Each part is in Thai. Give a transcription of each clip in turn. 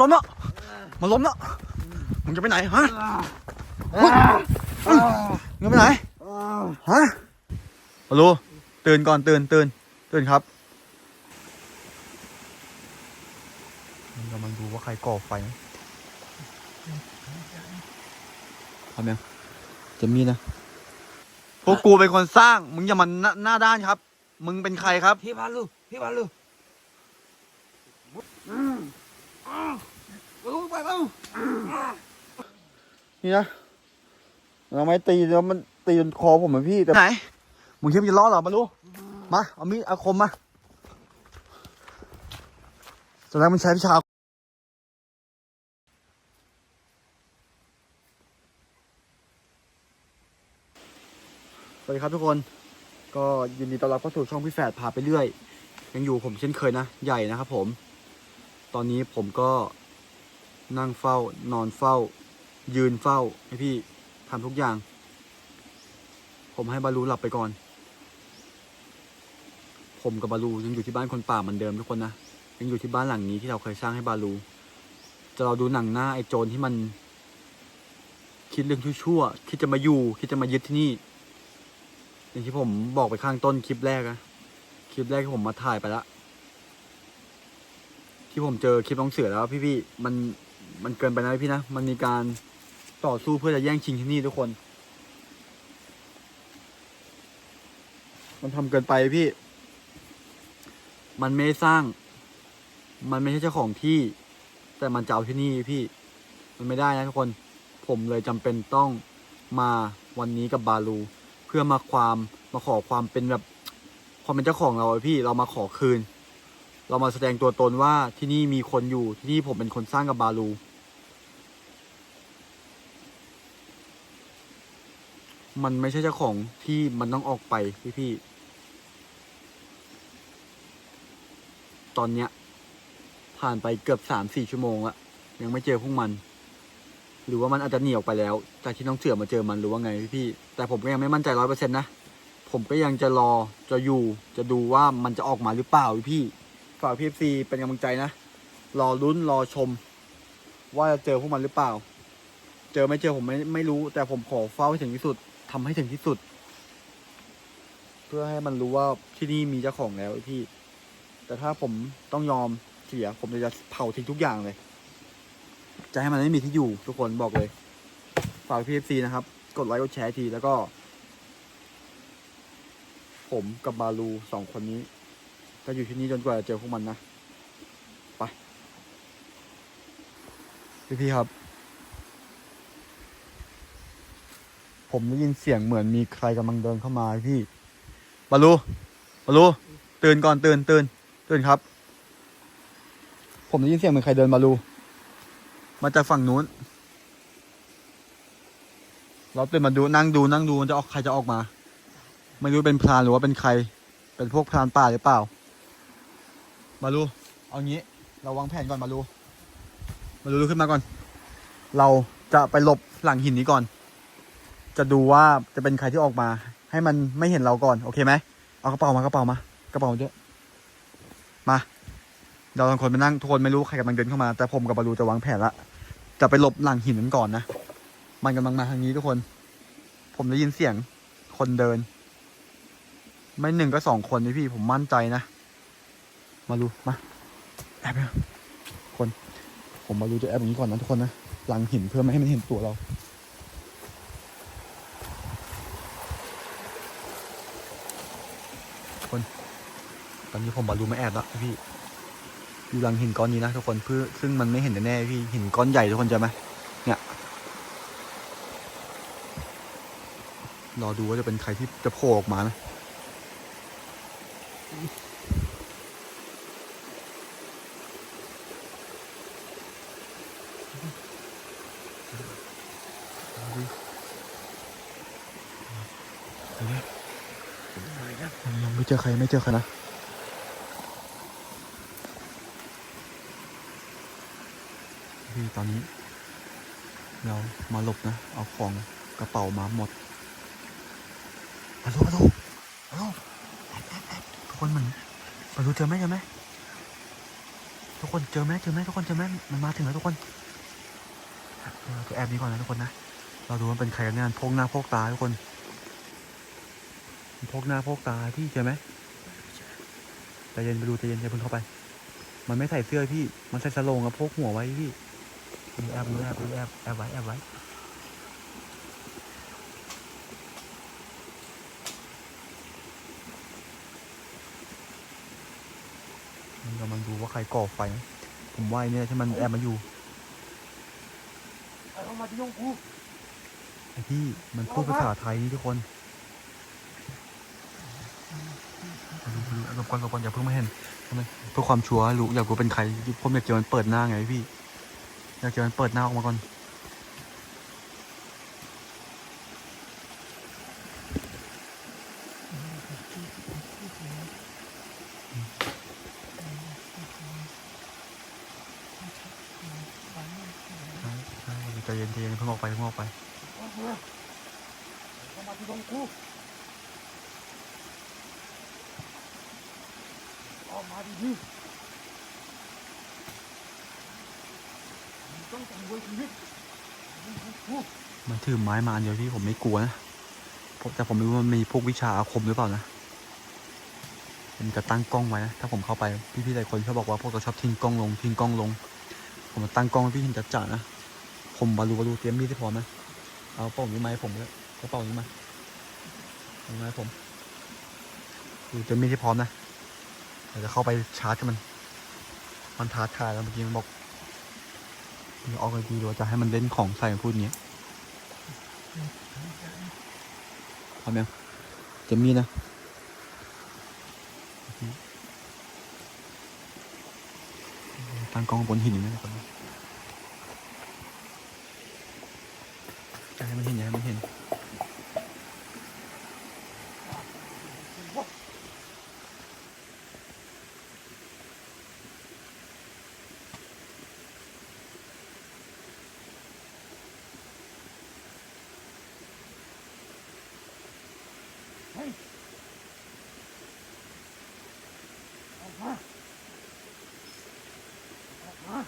ล้มแล้วมันล้มแล้วมึงจะไปไหนฮะมึงจะไปไหนฮะฮัลโหลตื่นก่อนตื่นตื่นตื่นครับมึงกำลังดูว่าใครก่อไฟนะทำยังจะมีนะพวกกูเป็นคนสร้าง มึงอย่ามันหน้าด้านครับ มึงเป็นใครครับ พี่บาลูพี่บาลูลูกไปบ้า นี่นะเราไม่ตีแล้วมันตีจนคอผมอะพี่แต่ไหนมึงคิดว่าจะรอดเหรอมาลูมาเอามีดอาคมมาแสดงมันใช้วิชาสวัสดีครับทุกคน ก็ยินดีต้อนรับเข้าสู่ช่องพี่แฝดพาไปเรื่อย ยังอยู่ผมเช่นเคยนะ ใหญ่นะครับผม ตอนนี้ผมก็ นั่งเฝ้า นอนเฝ้า ยืนเฝ้าให้พี่ทำทุกอย่าง ผมให้บาลูหลับไปก่อน ผมกับบาลูยังอยู่ที่บ้านคนป่าเหมือนเดิมทุกคนนะยังอยู่ที่บ้านหลังนี้ที่เราเคยสร้างให้บาลูจะเราดูหนังหน้าไอ้โจรที่มัน คิดเรื่องชั่วๆคิดจะมาอยู่คิดจะมายึดที่นี่อย่างที่ผมบอกไปข้างต้นคลิปแรกอะคลิปแรกที่ผมมาถ่ายไปละที่ผมเจอคลิปน้องเสือแล้วพี่ๆมัน มันเกินไปนะพี่นะ มันมีการต่อสู้เพื่อจะแย่งชิงที่นี่ทุกคน มันทำเกินไปพี่ มันไม่สร้าง มันไม่ใช่เจ้าของที่ แต่มันจะเอาที่นี่พี่ มันไม่ได้นะทุกคน ผมเลยจำเป็นต้องมาวันนี้กับบาลู เพื่อมาความมาขอความเป็นแบบความเป็นเจ้าของเราอะพี่ เรามาขอคืน เรามาแสดงตัวตนว่าที่นี่มีคนอยู่ที่นี่ผมเป็นคนสร้างกับบาลู มันไม่ใช่เจ้าของที่มันต้องออกไปพี่พี่ ตอนเนี้ย ผ่านไปเกือบสามสี่ชั่วโมงละยังไม่เจอพวกมัน หรือว่ามันอาจจะหนีออกไปแล้วจากที่น้องเสือมาเจอมันหรือว่าไงพี่พี่ แต่ผมก็ยังไม่มั่นใจร้อยเปอร์เซ็นต์นะ ผมก็ยังจะรอจะอยู่จะดูว่ามันจะออกมาหรือเปล่าพี่พี่ฝากพีเอฟซีเป็นกำลังใจนะ รอลุ้นรอชม ว่าจะเจอพวกมันหรือเปล่า เจอไม่เจอผมไม่ไม่รู้ แต่ผมขอเฝ้าให้ถึงที่สุด ทำให้ถึงที่สุด เพื่อให้มันรู้ว่าที่นี่มีเจ้าของแล้วพี่ แต่ถ้าผมต้องยอมเสีย ผมจะเผาทิ้งทุกอย่างเลย จะให้มันไม่มีที่อยู่ทุกคนบอกเลย ฝากพีเอฟซีนะครับ กดไลค์กดแชร์ทีแล้วก็ ผมกับบาลูสองคนนี้ จะอยู่ที่นี่จนกว่าจะเจอพวกมันนะ ไป พี่พี่ๆครับ ผมได้ยินเสียงเหมือนมีใครกำลังเดินเข้ามาพี่บาลูบาลูตื่นก่อนตื่นตื่นตื่นครับ ผมได้ยินเสียงเหมือนใครเดินบาลู มาจากฝั่งนู้น เราตื่นมาดูนั่งดูนั่งดูมันจะออกใครจะออกมา ไม่รู้เป็นพรานหรือว่าเป็นใคร เป็นพวกพรานป่าหรือเปล่ามาลูเอางี้เราวางแผนก่อนมาลูมาลูลุกขึ้นมาก่อน เราจะไปหลบหลังหินนี้ก่อน จะดูว่าจะเป็นใครที่ออกมา ให้มันไม่เห็นเราก่อน โอเคไหมเอากระเป๋ามากระเป๋ามากระเป๋าด้วยมาเราสองคนไปนั่งทุกคนไม่รู้ใครกำลังเดินเข้ามา แต่ผมกับบาลูจะวางแผนละจะไปหลบหลังหินนั้นก่อนนะมันกำลังมาทางนี้ทุกคน ผมได้ยินเสียงคนเดิน ไม่หนึ่งก็สองคนนี่พี่ผมมั่นใจนะมาดูมาแอบไปคน ผมมาดูจะแอบอย่างนี้ก่อนนะทุกคนนะหลังหินเพื่อไม่ให้มันเห็นตัวเรา คน ตอนนี้ผมบาลูไม่แอบแล้วพี่ อยู่หลังหินก้อนนี้นะทุกคนเพื่อซึ่งมันไม่เห็นแน่พี่หินก้อนใหญ่ทุกคนจะไหมเนี่ยรอดูว่าจะเป็นใครที่จะโผล่ออกมานะยังไม่ เจอใครไม่เจอใครนะพี่ตอนนี้ เรามาหลบนะ เอาของกระเป๋ามาหมดมาดูมาดูมาดูทุกคนเหมือนมาดูเจอไหมเจอไหมทุกคนเจอไหมเจอไหมทุกคนเจอไหมมันมาถึงแล้วทุกคนเราแอบนี้ก่อนนะทุกคนนะ เราดูว่าเป็นใครกันแน่พกหน้าพกตาทุกคน พกหน้าพกตาพี่เจอไหมใจเย็นไปดูใจเย็นอย่าเพิ่งเข้าไป มันไม่ใส่เสื้อพี่ มันใส่สโลงกับพกหัวไว้พี่ดูแอบดูแอบดูแอบแอบไว้แอบไว้มันกำลังดูว่าใครก่อไฟนะผมว่าไอ้เนี่ยที่มันแอบมาอยู่เอามาที่ยงกูไอ้ที่มันพูดภาษาไทยนี่ทุกคนหลบ ก่อนหลบก่อนอย่าเพิ่งมาเห็นทำไมเพื่อความชัวร์รู้อยากรู้เป็นใครผมอยากเจอมันเปิดหน้าไงพี่อยากเจอมันเปิดหน้าออกมาก่อนใช่ใช่ใจเย็นใจเย็นเพิ่งออกไปเพิ่งออกไป ออกมาดีนี่ต้องจังวลชีวิตมันถือไม้มาอันเดียวพี่ผมไม่กลัวนะผมแต่ผมไม่รู้ว่ามันมีพวกวิชาอาคมหรือเปล่านะผมจะตั้งกล้องไว้นะถ้าผมเข้าไปพี่ๆหลายคนชอบบอกว่าพวกเราชอบทิ้งกล้องลงทิ้งกล้องลง ผมตั้งกล้องให้พี่เห็นจัดๆนะผมบารูบารูเตรียมมีดให้พร้อมนะเอาเป้านี้มาให้ผมเลยกระเป๋านี้มาเอามาให้ผมดูเตรียมมีดให้พร้อมนะ เดี๋ยวจะเข้าไปชาร์จกับมัน มันท้าทายแล้วเมื่อกี้มันบอกมันออกไปดีหรือว่าจะให้มันเล่นของใส่มันพูดอย่างเงี้ยพร้อมยังเต็มมีดนะตั้งกล้องบนหินนะทุกคนจะให้มันเห็นอย่าให้มันเห็น ออกมาออกมา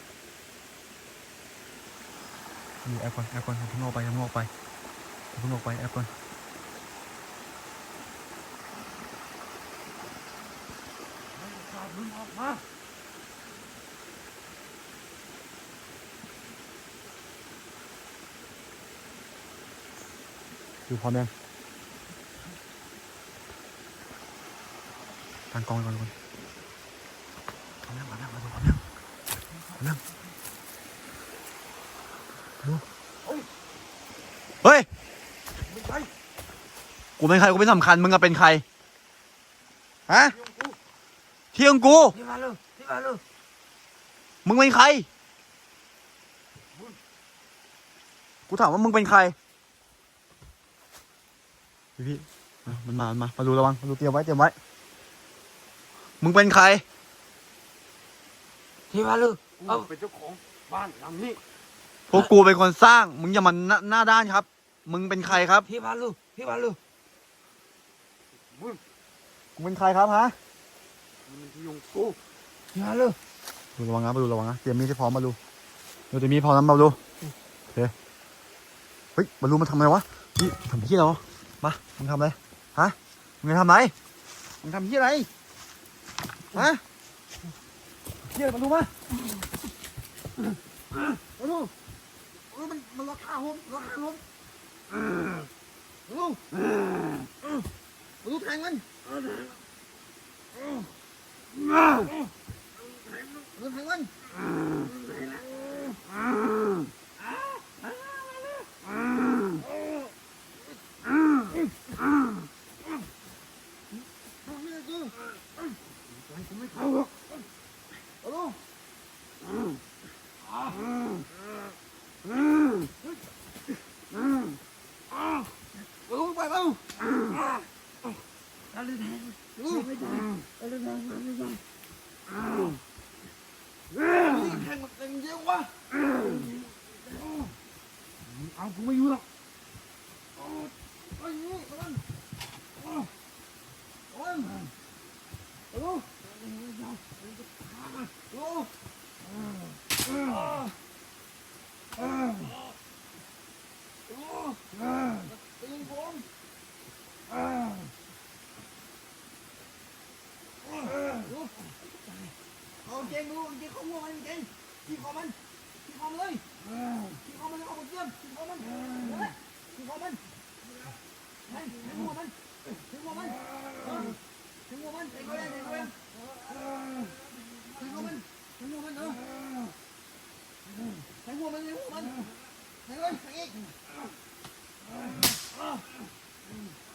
อยู่แอปก่อนแอปก่อนอย่าเพิ่งออกไปอย่าเพิ่งออกไปอย่าเพิ่งออกไปแอปก่อนไม่ขาดมึงออกมาอยู่พร้อมยังตั้งกล้องไว้ก่อนทุกคนพร้อมยังพร้อมยังมาดูพร้อมยังพร้อมยังดูเฮ้ย ไม่ใช่กูเป็นใครกูไม่สำคัญมึงอะเป็นใครฮะยงกูเที่ยงกูที่มาเลยที่มาเลยมึงเป็นใครกูถามว่ามึงเป็นใครพี่พี่มามันมามันมามาดูระวังมาดูเตรียมไว้เตรียมไว้ มึงเป็นใครที่มาเลยเอาเป็นเจ้าของบ้านหลังนี้พวกกูเป็นคนสร้าง มึงอย่ามันหน้าหน้าด้านครับ มึงเป็นใครครับที่มาเลยที่มาเลยมึงมึงเป็นใครครับฮะมึงที่ยงกูที่มาเลยดูระวังนะมาดูระวังนะเตรียมมีดให้พร้อมมาดูดูเตรียมมีดพร้อมนะมาดูโอเคเฮ้ยมาดูมันทำอะไรวะนี่ทำที่เหรอมามึงทำอะไรฮะมึงจะทำอะไรมึงทำที่อะไรฮะเที่ยมาดูมามาดูเออมันมันราคาผมราคาผม มาดูมาดูแทงมันมาดูแทงมันไม่เข้าหรอก มาดูมาดูไปมาดู อะไรแทง ดู ไม่ได้อะไรแทงไม่ได้ นี่แทงมันแทงเยอะวะ เอากูไม่อยู่หรอก ไอ้นี่มันโอ้ยมาดูดู ตีนผม เอาเกงดูเกงเขาหัวมันเกงที่คอมันที่คอมเลยที่คอมันเอาเกียมที่คอมันที่คอมันให้ให้หัวมันให้หัวมันให้หัวมันให้เขาเลยให้เขาเลยให้หัวมันให้หัวมันเออให้หัวมันให้หัวมันให้เลยให้อีก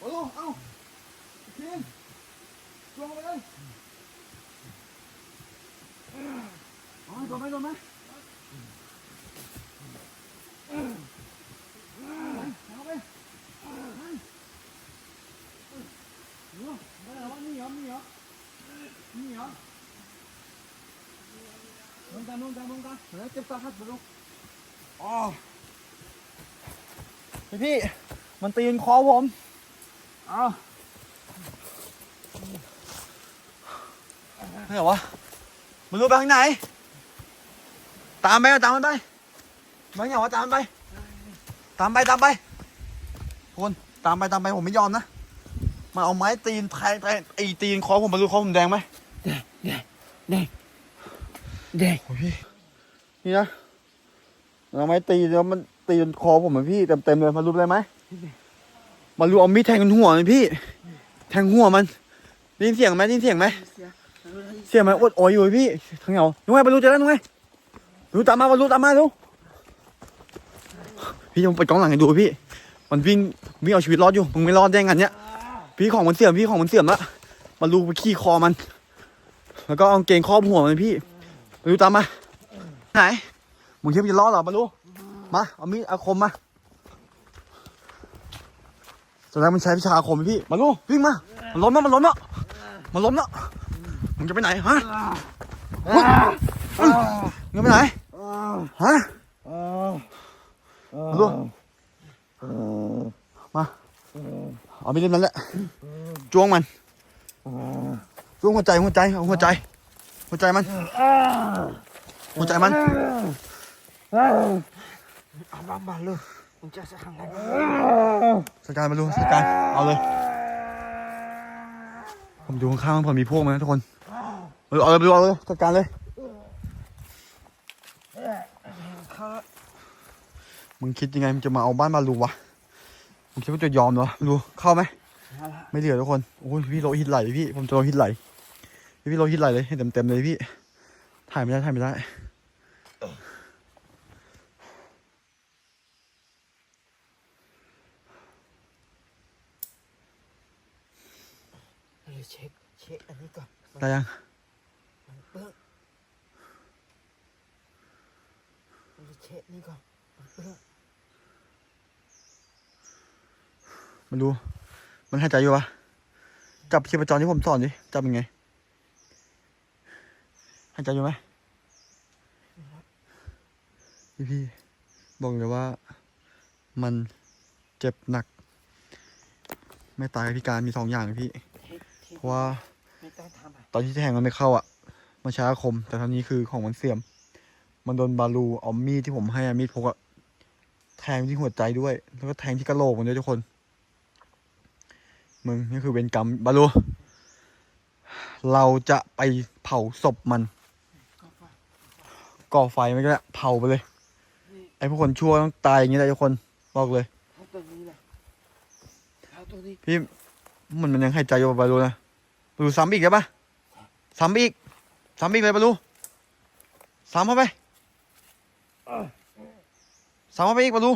โอ้โหเอาเทียนลงไปเลยเอาโดนไหมโดนไหมเอาไปเหรอไม่เหรอนี่เหรอนี่เหรอนี่เหรอลงกัน ลงกันลงกันเฮ้ยเจ็บตาหัดไปลงอ๋อพี่มันตีนคอผมเอาไม่เหรอวะมันรู้ไปทางไหน ตามไปตามมันไปมันเหรอวะตามมันไป ตามไปตามไปคนตามไปตามไปผมไม่ยอมนะมันเอาไม้ตีนแทงแทงไอ้ตีนคอผมมารู้คอผมแดงไหมเด็กโอ้ยพี่ นี่นะเอาไม้ตีแล้วมันตีจนคอผมอะพี่เต็มเต็มเลยมารู้เลยไหมมารูเอามีดแทงจนหัวเลยพี่ แทงหัวมันได้ยินเสียงไหมได้ยินเสียงไหมเสียงมันอดโอยอยู่พี่ทางเหงานุ้ยบรรลุเจอแล้วนุ้ยรู้ตามมาบรรลุตามมาดูพี่ยังเปิดกล้องหลังให้ดูพี่ มันวิ่งวิ่งเอาชีวิตรอดอยู่มึงไม่รอดได้ไงเนี่ยพี่ของมันเสื่อมพี่ของมันเสื่อมละบรรลุไปขี้คอมัน แล้วก็เอาเกงครอบหัวมันพี่บรรลุตามมา ไหนมึงคิดว่าจะรอเหรอบรรลุมาเอามีดอาคมมาแสดงมันใช้วิชาอาคมพี่บรรลุวิ่งมามันล้มแล้วมันล้มแล้วมันล้มแล้วมึงจะไปไหนฮะมึงมึงจะไปไหนฮะมาดูมาเอาไปเล่นนั้นแหละจ้วงมันจ้วงหัวใจหัวใจเอาหัวใจ หัวใจมัน หัวใจมันเอาบ้าบ้าเลยมึงจะสักครั้งไหนสกการมาดูสกการเอาเลย ผมดูข้างๆมันเผื่อมีพวกมันนะทุกคนเออเอาเลยไปดูเอาเลยจัดการเลยข้ามึงคิดยังไงมึงจะมาเอาบ้านมาลูวะมึงคิดว่าจะยอมเหรอไม่รู้เข้าไหมไม่เหลือทุกคนโอ้ยพี่โลหิตไหลพี่ผมจะโลหิตไหลพี่พี่โลหิตไหลเลยให้เต็มเต็มๆเลยพี่ ถ่ายไม่ได้ถ่ายไม่ได้เลยเช็คเช็คอันนี้ก่อนได้ยังมันเปิ้ลเลยเช็คนี่ก่อนมันเปิ้ลมันดูมันหายใจอยู่ปะจับชีพจรที่ผมสอนดิ จับยังไงหายใจอยู่ไหมพี่พี่บอกเลยว่ามันเจ็บหนัก ไม่ตายกับพิการมีสองอย่างเลยพี่เช็คเช็คเพราะว่าไม่ต้องทำอะตอนที่แทงมันไม่เข้าอะ มันใช้อาคม แต่ตอนนี้คือของมันเสื่อม มันโดนบาลูเอามีดที่ผมให้อะมีดพกอะแทงที่หัวใจด้วย แล้วก็แทงที่กระโหลกมันด้วยทุกคน มึงนี่คือเวรกรรมบาลูเราจะไปเผาศพมันก็ฟัง ก่อไฟมันก็ได้เผาไปเลย ไอ้พวกคนชั่วต้องตายอย่างนี้แหละทุกคนบอกเลยเอาตัวนี้แหละเอาตัวนี้พี่มันมันยังหายใจอยู่ปะบาลูนะบาลูซ้ำอีกได้ปะซ้ำอีกซ้ำอีกเลยบาลูซ้ำเข้าไปซ้ำเข้าไปอีกบาลู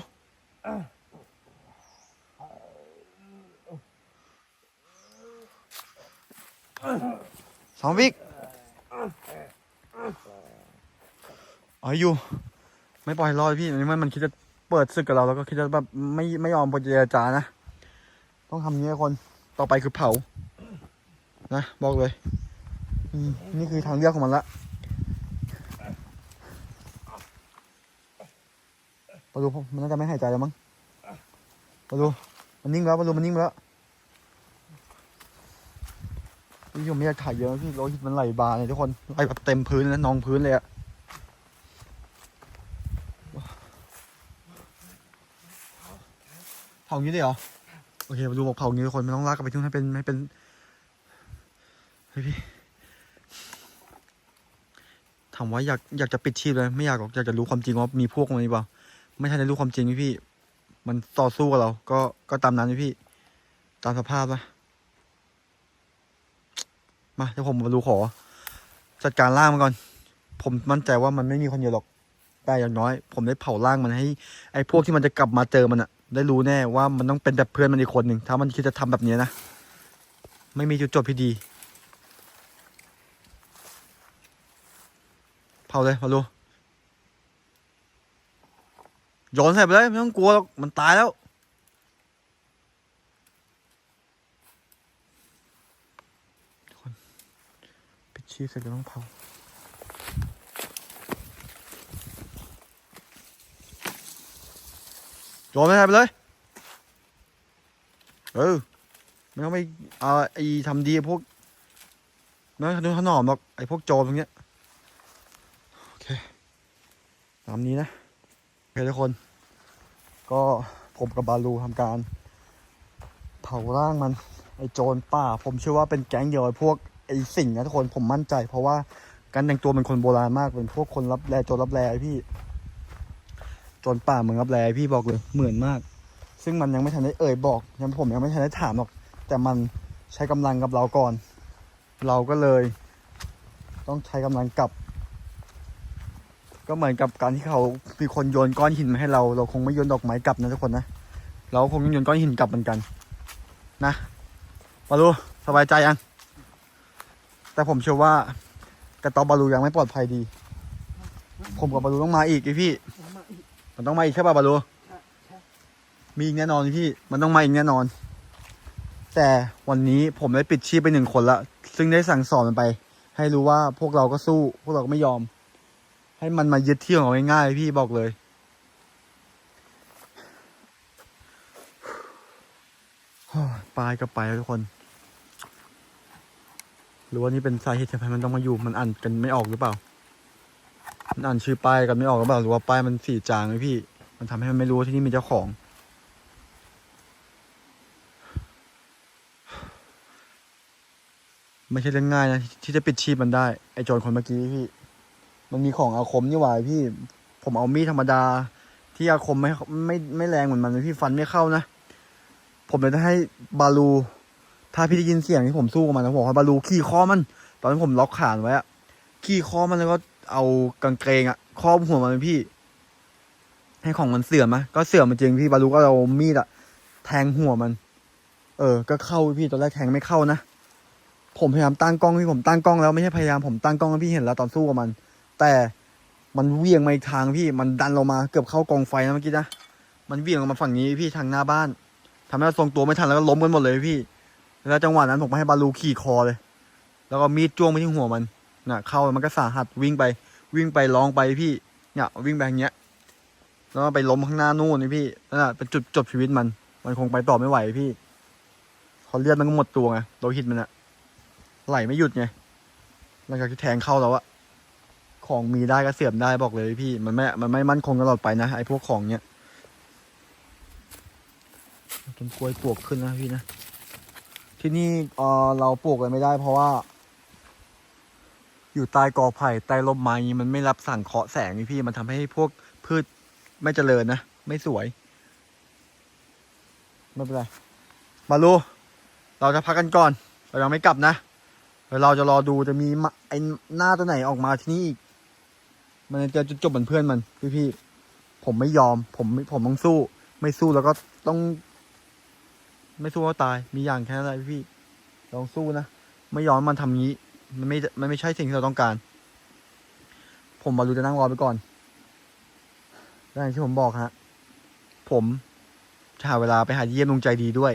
ซ้ำอีก อาให้อยู่ ไม่ปล่อยรอดพี่อันนี้มันมันคิดจะเปิดศึกกับเราแล้วก็คิดจะแบบไม่ไม่ยอมเจรจานะ ต้องทำอย่างนี้คนต่อไปคือเผา นะ บอกเลยนี่คือทางเลือกของมันละมาดูมันน่าจะไม่หายใจแล้วมั้งมาดูมันนิ่งแล้วมาดูมันนิ่งแล้วพี่ผมไม่อยากถ่ายเยอะพี่โลหิตมันไหลบาเลยทุกคนไหลแบบเต็มพื้นแล้วนองพื้นเลยอะเผางี้ได้เหรอ โอเคมาดูบอกเผางี้ทุกคนไม่ต้องลากกลับไปทุ่งให้เป็นให้เป็นเฮ้ยพี่ถามว่าอยากอยากจะปิดชีพเลยไม่อยากหรอกอยากจะรู้ความจริงว่ามีพวกมันหรือเปล่าไม่ใช่ในรู้ความจริงพี่พี่ มันต่อสู้กับเรา ก็ก็ตามนั้นพี่พี่ ตามสภาพนะมาเดี๋ยวผมมาดูขอ จัดการล่างมันก่อน ผมมั่นใจว่ามันไม่มีคนเดียวหรอกแต่อย่างน้อย ผมได้เผาล่างมันให้ ไอ้พวกที่มันจะกลับมาเจอมันอะ ได้รู้แน่ว่ามันต้องเป็นแบบเพื่อนมันอีกคนหนึ่งถ้ามันคิดจะทำแบบนี้นะ ไม่มีจุดจบที่ดี เผาเลยมาดูโยนใส่ไปเลยไม่ต้องกลัวหรอกมันตายแล้วปิดชีพเสร็จก็ต้องเผา โยนใส่ไปเลย เออ ไม่ต้องไปเอาไอ้ทำดีพวกไม่ต้องทำถนอมหรอกไอ้พวกโจรพวกเนี้ย โอเค ตามนี้นะ โอเคทุกคน ก็ผมกับบาลูทำการ เผาร่างมัน ไอโจรป่า ผมเชื่อว่าเป็นแก๊งเดียวพวกไอสิ่งนะทุกคนผมมั่นใจ เพราะว่าการแต่งตัวเป็นคนโบราณมากเป็นพวกคนรับแลโจรรับแลพี่ จรป่าเมืองรับแลพี่บอกเลยเหมือนมาก ซึ่งมันยังไม่ทันได้เอ่ยบอกยังผมยังไม่ทันได้ถามหรอก แต่มันใช้กำลังกับเราก่อน เราก็เลย ต้องใช้กำลังกลับ ก็เหมือนกับการที่เขามีคนโยนก้อนหินมาให้เรา เราคงไม่โยนดอกไม้กลับนะทุกคนนะเราคงต้องโยนก้อนหินกลับเหมือนกัน นะบาลูสบายใจยังแต่ผมเชื่อว่ากระต๊อบบาลูยังไม่ปลอดภัยดี ผมกับบาลูต้องมาอีกไอพี่ มันต้องมาอีกใช่ป่ะบาลูมีอีกแน่นอนพี่มันต้องมาอีกแน่นอน แต่วันนี้ผมได้ปิดชีพไปหนึ่งคนละซึ่งได้สั่งสอนมันไป ให้รู้ว่าพวกเราก็สู้ พวกเราก็ไม่ยอม ให้มันมายึดที่ของเราง่ายๆพี่บอกเลยปลายก็ไปแล้วทุกคน หรือว่านี่เป็นสาเหตุที่ทำให้มันต้องมาอยู่มันอ่านกันไม่ออกหรือเปล่า อ่านชื่อป้ายกันไม่ออกหรือเปล่าหรือว่าป้ายมันสีจางไหมพี่ มันทำให้มันไม่รู้ว่าที่นี่มีเจ้าของ ไม่ใช่เรื่องง่ายนะที่จะปิดชีพมันได้ ไอโจรคนเมื่อกี้พี่ มันมีของอาคมนี่หว่าพี่ ผมเอามีดธรรมดา ที่อาคมไม่ไม่ไม่แรงเหมือนมันนะพี่ฟันไม่เข้านะ ผมเลยจะให้บาลู ถ้าพี่ได้ยินเสียงที่ผมสู้กับมันนะผมบอกให้บาลูขี่คอมัน ตอนที่ผมล็อกขานไว้อะขี่คอมันแล้วก็ เอากางเกงอะครอบหัวมันพี่ ให้ของมันเสื่อมอะก็เสื่อมมันจริงพี่บาลูก็เอามีดอะแทงหัวมัน เออ ก็เข้าพี่ตอนแรกแทงไม่เข้านะผมพยายามตั้งกล้องพี่ผมตั้งกล้องแล้วไม่ใช่พยายามผมตั้งกล้องให้วพี่เห็นแล้วตอนสู้กับมัน แต่มันเวี่ยงมาอีกทางพี่มันดันลงมาเกือบเข้ากองไฟนะเมื่อกี้นะมันเวี่ยงลงมาฝั่งนี้พี่ทางหน้าบ้านทำให้เราทรงตัวไม่ทันแล้วก็ล้มกันหมดเลยพี่ แล้วจังหวะนั้นผมก็ให้บาลูขี่คอเลย แล้วก็มีดจ้วงไปที่หัวมัน น่ะเข้ามันก็สาหัสวิ่งไป วิ่งไปร้องไปพี่เนี่ยวิ่งไปอย่างเงี้ย แล้วไปล้มข้างหน้านู่นนี่พี่นั่นแหะเป็นจุดจบชีวิตมัน มันคงไปต่อไม่ไหวพี่พอเลือดมันก็หมดตัวไงโลหิตมันอะไหลไม่หยุดไงหลังจากที่แทงเข้าแล้วอะของมีได้ก็เสื่อมได้บอกเลยพี่ มันไม่ มันไม่มั่นคงตลอดไปนะไอ้พวกของเนี้ยต้นกล้วยปลวกขึ้นนะพี่นะ ที่นี่เออเราปลูกอะไรไม่ได้เพราะว่า อยู่ใต้กอไผ่ใต้ร่มไม้นี้มันไม่รับสั่งเคาะแสงนี่พี่มันทำให้พวกพืชไม่เจริญนะไม่สวย ไม่เป็นไร มาลูเราจะพักกันก่อน เรายังไม่กลับนะเราจะรอดูจะมีไอ้หน้าตัวไหนออกมาที่นี่อีก มันจะจบเหมือนเพื่อนมันพี่พี่ผมไม่ยอม ผมผมต้องสู้ ไม่สู้แล้วก็ต้อง ไม่สู้ก็ตาย มีอย่างแค่นั้นแหละพี่ลองสู้นะ ไม่ยอมมันทำงี้ มันไม่มันไม่ใช่สิ่งที่เราต้องการ ผมบาลูจะนั่งรอไปก่อนอย่างที่ผมบอกฮะ ผมจะหาเวลาไปหาเยี่ยมลุงใจดีด้วย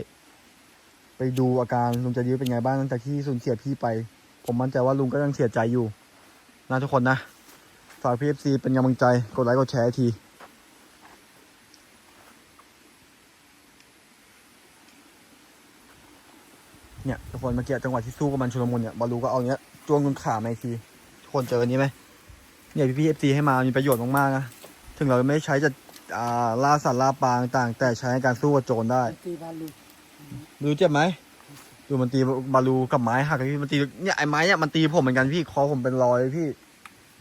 ไปดูอาการลุงใจดีเป็นไงบ้างหลังจากที่สูญเสียพี่ไป ผมมั่นใจว่าลุงก็ยังเสียใจอยู่นะทุกคนนะฝากพีเอฟซีเป็นกำลังใจกดไลค์กดแชร์ที เนี่ยทุก คนเมื่อกี้จังหวะที่สู้กับมันชุลมุนเนี่ยบอลลูก็เอาเนี้ยจ้วงจนขามาอีกทีทุกคนเจออันนี้ไหมเนี่ยพี่พี่เอฟซีให้มามีประโยชน์มากๆนะถึงเราไม่ใช้จะอ่าล่าสัตว์ล่าปลาต่างๆแต่ใช้ในการสู้กับโจรได้ตีบาลูบาลูเจ็บไหมดูมันตีบาลูกับไม้หักเลยพี่มันตีเนี่ยไอ้ไม้เนี่ยมันตีผมเหมือนกันพี่คอผมเป็นรอยพี่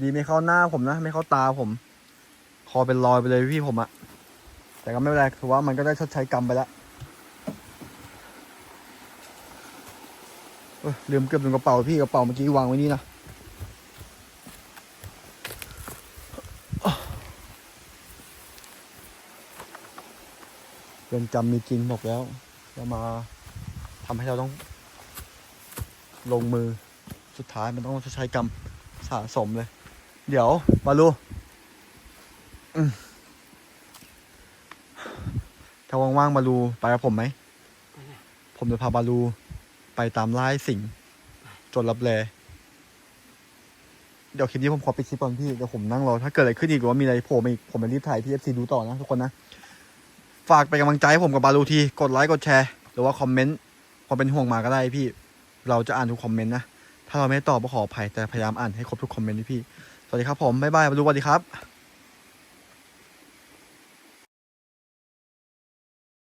ดีไม่เข้าหน้าผมนะ ไม่เข้าตาผม คอเป็นรอยไปเลยพี่ผมอะแต่ก็ไม่เป็นไรถือว่ามันก็ได้ชดใช้กรรมไปแล้วเอ้ย ลืมเก็บลงกระเป๋าพี่กระเป๋าเมื่อกี้วางไว้นี่นะเรือนจำมีจริงบอกแล้วจะมาทำให้เราต้อง ลงมือสุดท้ายมันต้องชดใช้กรรมสะสมเลย เดี๋ยวบาลูอืมถ้าว่างๆบาลูไปกับผมไหม ผมจะพาบาลู ไปตามไล่สิ่ง จนรับแลเดี๋ยวคลิปนี้ผมขอปิดคลิปก่อนพี่ เดี๋ยวผมนั่งรอ ถ้าเกิดอะไรขึ้นอีกหรือว่ามีอะไรโผล่มาอีก ผมไปรีบถ่ายพี่เอฟซีดูต่อนะทุกคนนะ ฝากเป็นกำลังใจให้ผมกับบาลูที กดไลค์กดแชร์ หรือว่าคอมเมนต์ความเป็นห่วงมาก็ได้พี่ เราจะอ่านทุกคอมเมนต์นะ ถ้าเราไม่ตอบก็ขออภัยแต่พยายามอ่านให้ครบทุกคอมเมนต์ที่พี่ สวัสดีครับผม บ๊ายบายบาลูสวัสดีครับ